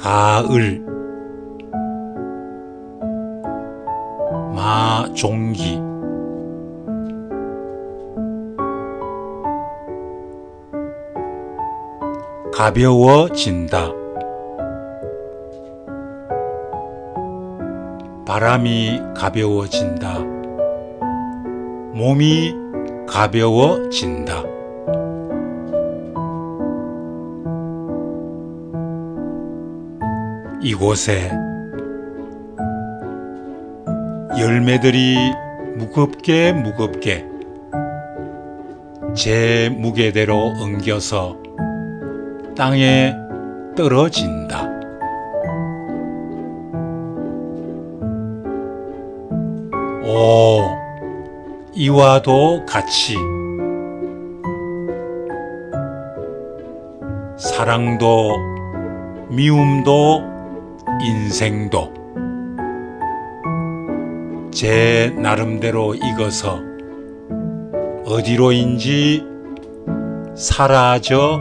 가을. 마종기. 가벼워진다. 바람이 가벼워진다. 몸이 가벼워진다 이곳에 열매들이 무겁게 무겁게 제 무게대로 엉겨서 땅에 떨어진다. 오, 이와도 같이 사랑도 미움도 인생도 제 나름대로 익어서 어디로인지 사라져